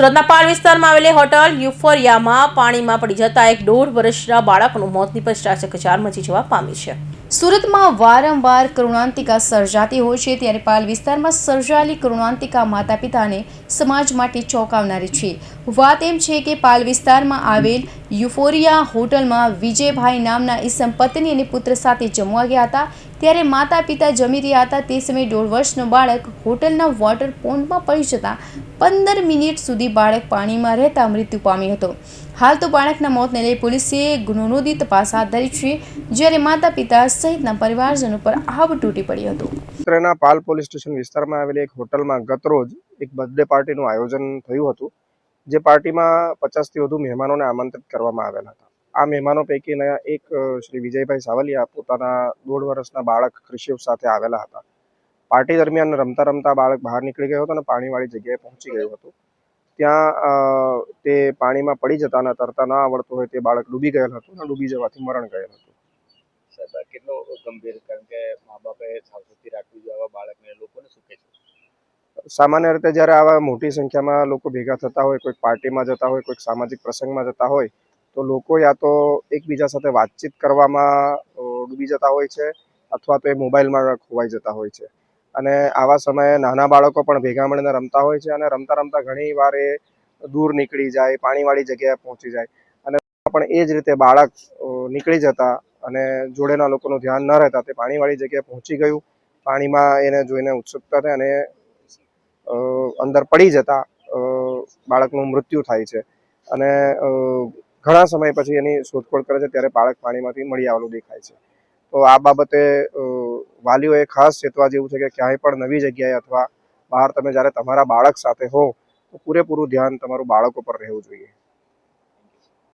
સુરતના પાલ વિસ્તારમાં આવેલી હોટલ યુફોરિયામાં પાણીમાં પડી જતા એક દોઢ વર્ષના બાળકનું મોત નિપજતા ચકચાર મચી જવા પામી છે. સુરતમાં વારંવાર કરુણાંતિકા સર્જાતી હોય છે, ત્યારે પાલ વિસ્તારમાં સર્જાયેલી કરુણાંતિકા માતા પિતાને સમાજ માટે ચોંકાવનારી છે. વાત એમ છે કે પાલ વિસ્તારમાં આવેલ યુફોરિયા હોટલમાં વિજયભાઈ નામના ઈસમ પત્ની અને પુત્ર સાથે જમવા ગયા હતા. ત્યારે માતા પિતા જમી રહ્યા હતા. તે સમયે દોઢ વર્ષનો બાળક હોટલના વોટર પોન્ડમાં પડી જતા પંદર મિનિટ સુધી બાળક પાણીમાં રહેતા મૃત્યુ પામ્યો હતો. હાલ તો બાળકના મોતને લઈ પોલીસે ગુનો નોંધી તપાસ હાથ ધરી છે, જ્યારે માતા પિતા સહિતના પરિવારજનો પર આવ તૂટી પડ્યો હતું. સુરતના પાલ પોલીસ સ્ટેશન વિસ્તારમાં આવેલી એક હોટલમાં ગતરોજ એક બર્થડે પાર્ટીનું આયોજન થયું હતું, જે પાર્ટીમાં પચાસથી વધુ મહેમાનોને આમંત્રિત કરવામાં આવેલા હતા. આ મહેમાનો પૈકીના એક શ્રી વિજયભાઈ સાવલિયા પોતાના દોઢ વર્ષના બાળક ક્રિશિવ સાથે આવેલા હતા. પાર્ટી દરમિયાન રમતા રમતા બાળક બહાર નીકળી ગયો હતો અને પાણીવાળી જગ્યાએ પહોંચી ગયું હતું. ત્યાં તે પાણીમાં પડી જતા અને તરતા ન આવડતું હોય તે બાળક ડૂબી ગયેલ હતું અને ડૂબી જવાથી મરણ ગયેલ હતું. સાહેબ કેટલો ગંભીર કારણ કે મા બાપે સાવચેતી રાખવી જોઈએ આવા બાળકને લોકોને શું છે? સામાન્ય રીતે જ્યારે આવા મોટી સંખ્યામાં લોકો ભેગા થતા હોય કોઈક પાર્ટીમાં જતા હોય કોઈક સામાજિક પ્રસંગમાં જતા હોય તો લોકો યા તો એકબીજા સાથે વાતચીત કરવામાં ડૂબી જતા હોય છે અથવા તો એ મોબાઈલમાં ખોવાઈ જતા હોય છે. અને આવા સમયે નાના બાળકો પણ ભેગા મળીને રમતા હોય છે અને રમતા રમતા ઘણી વાર એ દૂર નીકળી જાય, પાણીવાળી જગ્યાએ પહોંચી જાય. અને પણ એ જ રીતે બાળક નીકળી જતા અને જોડેના લોકોનું ધ્યાન ન રહેતા તે પાણીવાળી જગ્યાએ પહોંચી ગયું. પાણીમાં એને જોઈને ઉત્સુકતા અને અંદર પડી જતા બાળકનું મૃત્યુ થાય છે. અને ઘણા સમય પછી એની શોધખોળ કરે છે ત્યારે બાળક પાણીમાંથી મળી આવેલું દેખાય છે. તો આ બાબતે વાલીઓએ ખાસ ચેતવા જેવું છે કે ક્યાંય પણ નવી જગ્યાએ અથવા બહાર તમે જ્યારે તમારા બાળક સાથે હો તો પૂરેપૂરું ધ્યાન તમારું બાળકો પર રહેવું જોઈએ.